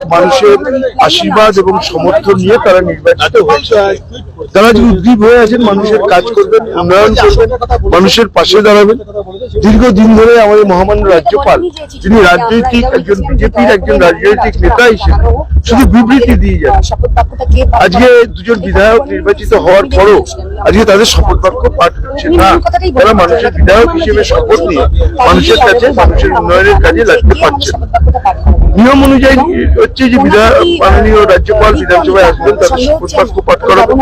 মানুষের আশীর্বাদ এবং সমর্থন নিয়ে তারা নির্বাচিত হয়েছে। তারা যে উদ্দীপ হয়ে আছেন, মানুষের কাজ করবেন, উন্নয়ন করবেন, মানুষের পাশে দাঁড়াবেন। দীর্ঘদিন ধরে আমাদের মহামান্য রাজ্যপাল তিনি রাজনৈতিক একজন বিজেপির একজন রাজনৈতিক নেতা হিসেবে শুধু বিবৃতি দিয়ে যাচ্ছেন। আজকে দুজন বিধায়ক নির্বাচিত হওয়ার পরও আজকে তাদের শপথ বাক্য পাঠ হচ্ছে না, তারা মানুষের বিধায়ক হিসেবে শপথ নিয়ে মানুষের কাছে, মানুষের উন্নয়নের কাজে লাগতে পারছেন। নিয়ম অনুযায়ী হচ্ছে যে মাননীয় রাজ্যপাল বিধানসভায় আসবেন তাদের শপথ পাঠ করাবেন।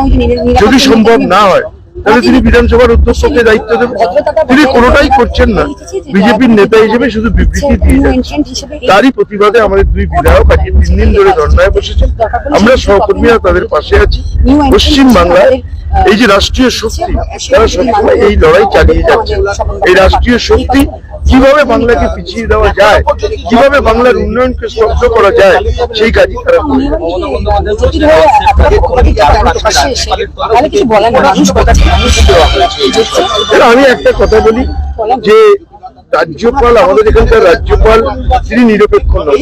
যদি সম্ভব না হয় তাহলে তিনি বিধানসভার অধ্যক্ষকে দায়িত্ব দেবেন। তিনি কোনোটাই করছেন না। বিজেপির নেতা হিসেবে শুধু বিবৃতি দিয়ে যাচ্ছেন তারই প্রতিবাদে আমাদের দুই বিধায়ক আজকে তিন দিন ধরে ধর্নায় বসেছেন। আমরা সহকর্মীরা তাদের পাশে আছি। পশ্চিম বাংলায় এই যে রাষ্ট্রীয় শক্তি তারা সবসময় এই লড়াই চালিয়ে যাচ্ছে। এই রাষ্ট্রীয় শক্তি কীভাবে বাংলাকে পিছিয়ে দেওয়া যায় কীভাবে বাংলার উন্নয়নকে স্তব্ধ করা যায় সেই কাজই তারা আমি একটা কথা বলি যে রাজ্যপাল আমাদের এখানকার রাজ্যপাল তিনি নিরপেক্ষ নন।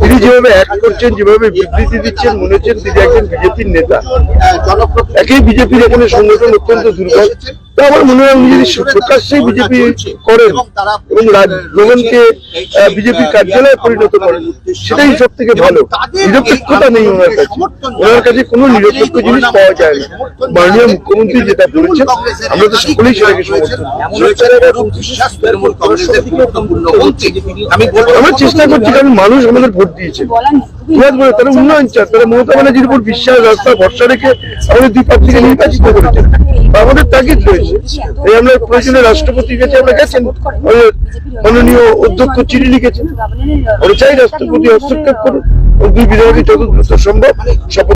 তিনি যেভাবে এক করছেন যেভাবে বিবৃতি দিচ্ছেন মনে হচ্ছেন তিনি একজন বিজেপির নেতা। একই বিজেপির এখানে সংগঠন অত্যন্ত দুর্বল। তা আমার মনে হয় যদি প্রকাশ্যে বিজেপি করেন এবং বিজেপির কার্যালয়ে পরিণত করেন সেটাই সব থেকে ভালো। নিরপেক্ষতা নেই ওনার কাছে। ওনার কাছে কোনো নিরপেক্ষ জিনিস পাওয়া যায় না মাননীয় মুখ্যমন্ত্রী যেটা বলেছেন আমরা তো সকলেই সেটাকে সমর্থন আমরা চেষ্টা করছি কারণ মানুষ আমাদের ভোট দিয়েছে। তারা উন্নয়ন চায় তারা মমতা ব্যানার্জির উপর বিশ্বাস রাস্তা ভরসা রেখে আমাদের দুই প্রার্থীকে নির্বাচিত করেছেন। বা আমাদের তাগিদ রয়েছে এই আমরা প্রয়োজনে রাষ্ট্রপতির কাছে আমরা গেছেন। মাননীয় অধ্যক্ষ চিঠি লিখেছেন। আমরা চাই রাষ্ট্রপতি হস্তক্ষেপ করুন দুই বিধায়কই যত দ্রুত সম্ভব। শপথ